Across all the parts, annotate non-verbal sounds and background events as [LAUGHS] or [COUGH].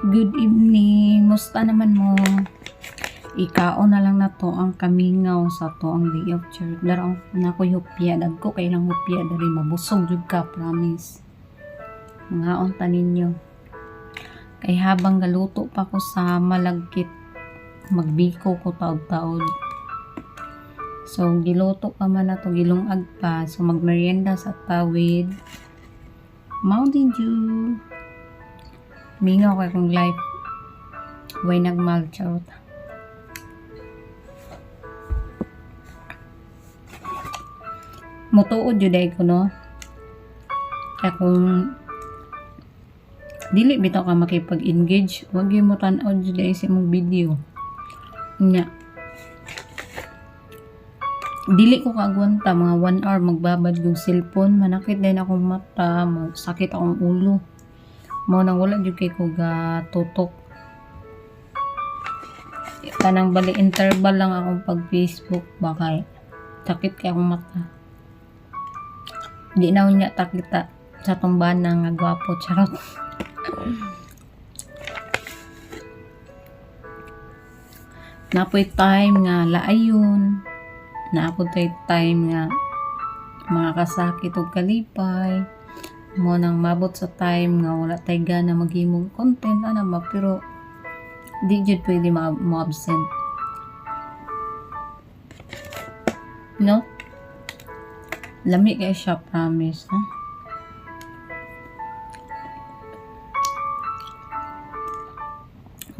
Good evening. Musta naman mo? Ikao na lang na to ang kamingaw sa to ang day of church. Daro na ko hupya. Dagko kay lang hupya. Dari mabusog jud ka. Promise. Mga unta ninyo. Kay habang galuto pa ko sa malagkit. Magbiko ko taod-taod. So, giluto pa man na to. Gilungag pa. So, magmerienda sa tawid. Mountain Dew. Mingaw kay kong life. Way nagmal charot. Mutuod jud ay ko no. Kaya kung dili bitaw ka makipag-engage, wag gyud mo tan-aw jud sa imong video. Nya. Dili ko kagwanta mga 1 hour magbabad yung cellphone, manakit din akong mata, sakit akong ulo. Mo nang wala jud kay ko ga tutok. Kanang bali interval lang akong pag Facebook baka sakit kay akong mata. Di na niya takita sa tumbahan na nga gwapo charot. [LAUGHS] Napoy time nga laayon. Naapod tay time nga mga kasakit o kalipay mo nang mabot sa time nga wala tay gana maghimog content ana ma pero di jud pwede ma mo absent. No? Lami kay siya promise ha?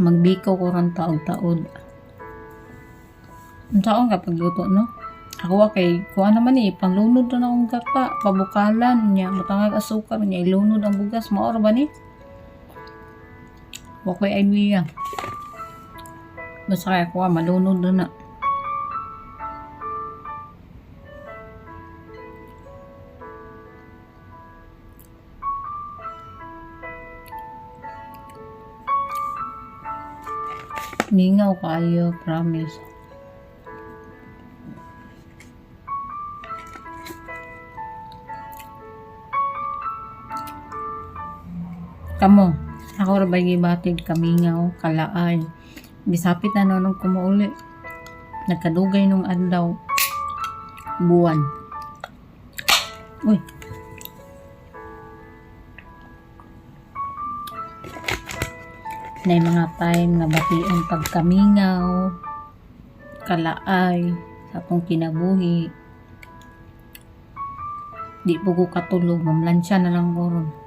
Magbikaw ko ran taog-taod ang taong kapag luto no ako kay kuha naman eh panglunod na akong gata pabukalan niya matangag asukar niya ilunod ang bugas maor ba ni? Wa ko'y idea. Basta kaya kuha malunod na na. Mingaw kayo, promise. Kamo, ako ra ba gibatid kamingaw, kalaay. Bisapit na nung kumuuli. Nagkadugay nung adlaw. Buwan. Uy. Na mga time nga bation pagkamingaw, kalaay, sa akong kinabuhi. Di po ko katulog, mamlansya na lang ko ron.